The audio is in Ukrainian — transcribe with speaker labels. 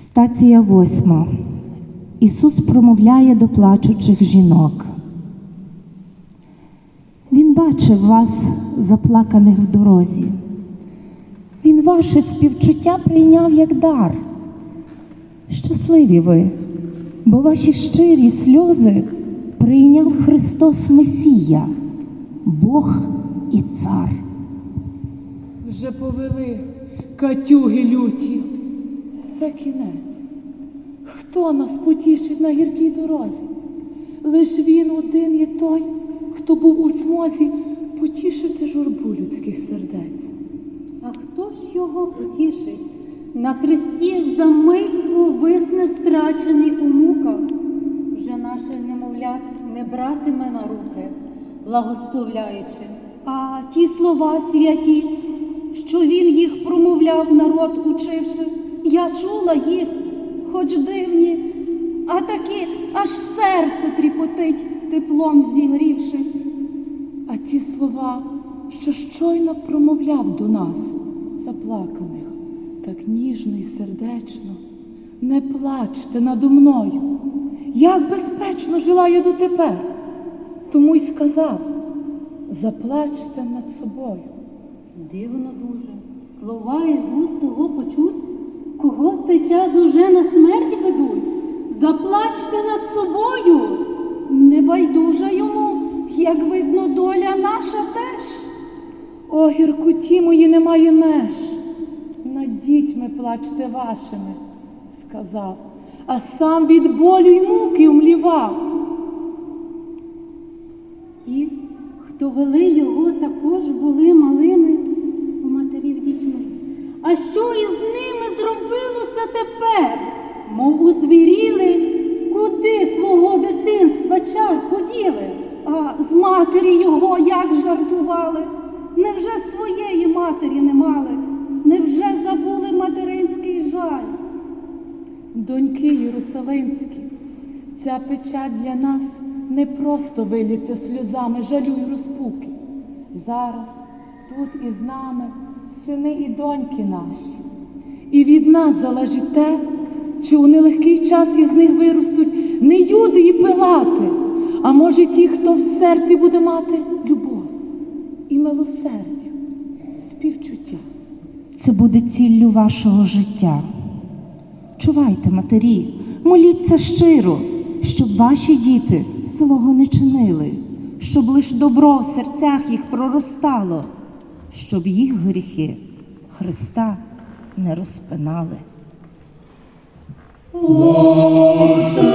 Speaker 1: Стація восьма. Ісус промовляє до плачучих жінок. Він бачив вас, заплаканих в дорозі. Він ваше співчуття прийняв як дар. Щасливі ви, бо ваші щирі сльози прийняв Христос Месія, Бог і Цар.
Speaker 2: Вже повели катюги люті. Це кінець. Хто нас потішить на гіркій дорозі? Лиш він один є той, хто був у змозі потішити журбу людських сердець.
Speaker 3: А хто ж його потішить? На хресті за мить повисне страчений у муках. Вже наше немовлят не братиме на руки, благословляючи. А ті слова святі, що він їх промовляв, народ учивши, я чула їх, хоч дивні, а таки аж серце тріпотить, теплом зігрівшись.
Speaker 2: А ці слова, що щойно промовляв до нас, заплаканих, так ніжно і сердечно, не плачте надо мною, як безпечно жила я дотепер. Тому й сказав, заплачте над собою.
Speaker 3: Дивно дуже. Слова із того почуть, цей час уже на смерть ведуть. Заплачте над собою. Не байдужа йому, як видно, доля наша теж.
Speaker 2: О, гіркуті мої немає меж. Над дітьми плачте вашими, сказав, а сам від болю й муки умлівав.
Speaker 3: Ті, хто вели його, також були матері його як жартували? Невже своєї матері не мали? Невже забули материнський жаль?
Speaker 2: Доньки Єрусалимські, ця печать для нас не просто виліться сльозами жалю й розпуки. Зараз тут із нами сини і доньки наші. І від нас залежить те, чи у нелегкий час із них виростуть не юди і пилати, а може ті, хто в серці буде мати любов і милосердя, співчуття.
Speaker 1: Це буде ціллю вашого життя. Чувайте, матері, моліться щиро, щоб ваші діти злого не чинили, щоб лиш добро в серцях їх проростало, щоб їх гріхи Христа не розпинали.
Speaker 2: Боже,